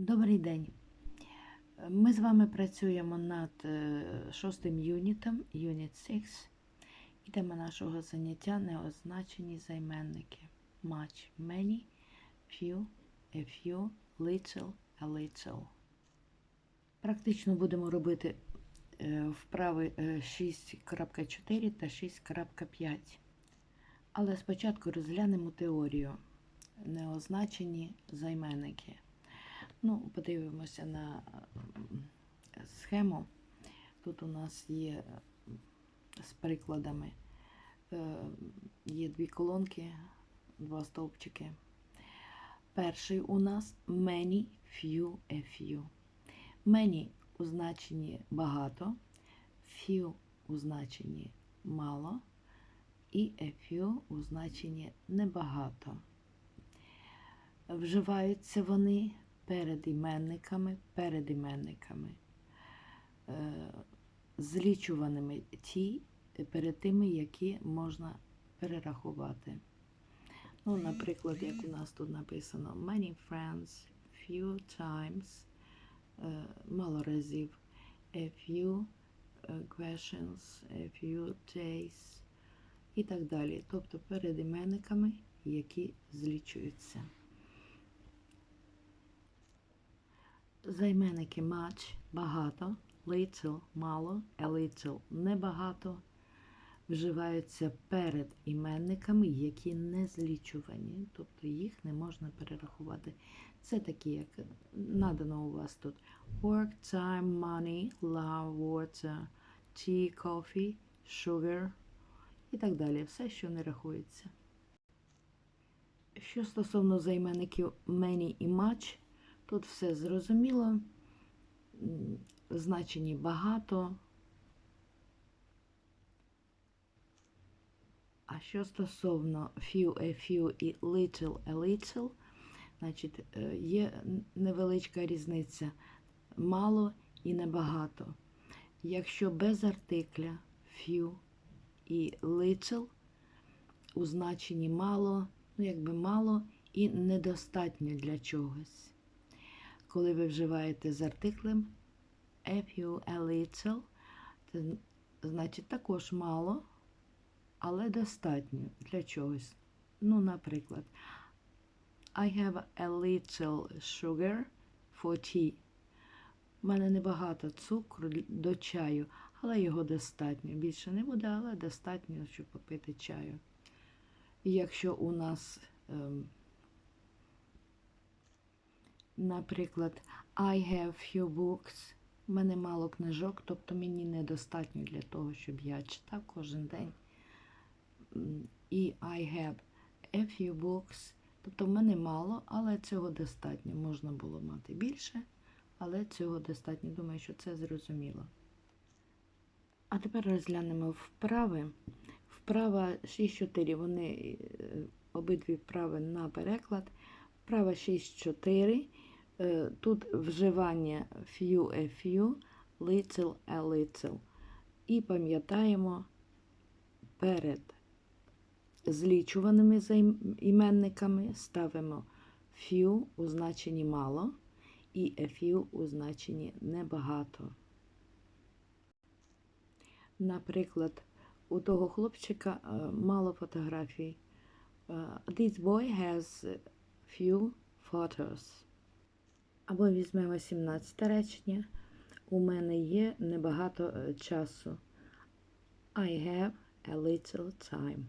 Добрий день. Ми з вами працюємо над е, шостим юнітом, Unit 6. І тема нашого заняття неозначені займенники. Much, many, few, a few, little, a little. Практично будемо робити е, вправи е, 6.4 та 6.5. Але спочатку розглянемо теорію. Неозначені займенники. Ну, подивимося на схему. Тут у нас є з прикладами. Е, Є дві колонки, два стовпчики. Перший у нас many, few, a few. Many у значенні багато, few у значенні мало і a few у значенні небагато. Вживаються вони перед іменниками, перед іменниками, е, злічуваними ті перед тими, які можна перерахувати. Ну, наприклад, як у нас тут написано many friends, few times, е, мало разів, a few е, questions, a few days і так далі. Тобто перед іменниками, які злічуються. Займенники much багато, little мало, a little небагато вживаються перед іменниками, які не злічувані, тобто їх не можна перерахувати. Це такі, як надано у вас тут work, time, money, love, water, tea, coffee, sugar і так далі. Все, що не рахується. Що стосовно займенників many і much, Тут все зрозуміло, значені багато. А що стосовно few, a few і little, a little, значить, е, є невеличка різниця мало і небагато. Якщо без артикля few і little у значенні мало, ну якби мало і недостатньо для чогось коли ви вживаєте з артиклем a few, a little, це значить також мало, але достатньо для чогось. Ну, наприклад, I have a little sugar for tea. У мене небагато цукру до чаю, але його достатньо. Більше не буде, але достатньо, щоб попити чаю. І якщо у нас ем, Наприклад, I have few books. У мене мало книжок, тобто мені недостатньо для того, щоб я читав кожен день. І I have a few books. Тобто в мене мало, але цього достатньо. Можна було мати більше, але цього достатньо. Думаю, що це зрозуміло. А тепер розглянемо вправи. Вправа 6-4. Вони е, обидві вправи на переклад. Вправа 6-4. Е, Тут вживання few a few, little a little. І пам'ятаємо перед злічуваними іменниками ставимо few у значенні мало і a few у значенні небагато. Наприклад, у того хлопчика е, мало фотографій. Е, This boy has few photos. Або візьмемо 17 речення. У мене є небагато е, часу. I have a little time.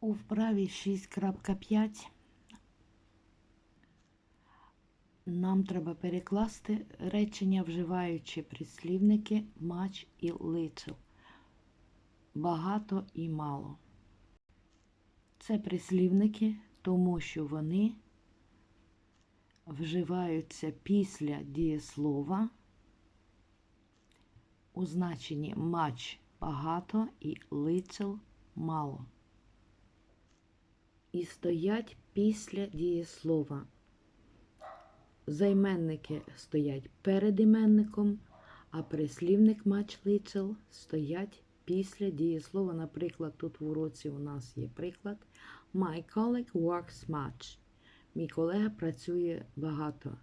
У вправі 6.5 нам треба перекласти речення, вживаючи прислівники much і little. Багато і мало. Це прислівники, тому що вони вживаються після дієслова у значенні much багато і little мало. І стоять після дієслова. Займенники стоять перед іменником, а прислівник much little стоять після дієслова. Наприклад, тут в уроці у нас є приклад My colleague works much. Мій колега працює багато.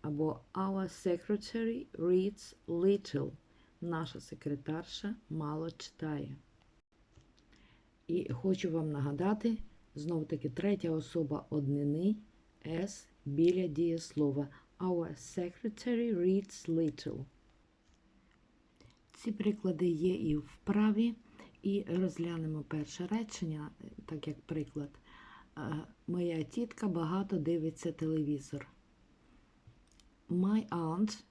Або Our secretary reads little. Наша секретарша мало читає. І хочу вам нагадати, знов таки третя особа однини S біля дієслова. Our secretary reads little. Ці приклади є і в вправі, і розглянемо перше речення, так як приклад. Моя тітка багато дивиться телевізор. My aunt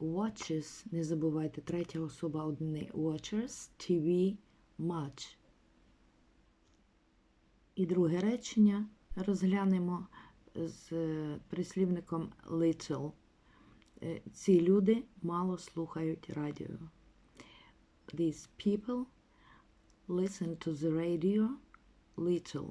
watches, не забувайте, третя особа однини, watches TV much. І друге речення розглянемо з е, прислівником little. Е, Ці люди мало слухають радіо. These people listen to the radio little.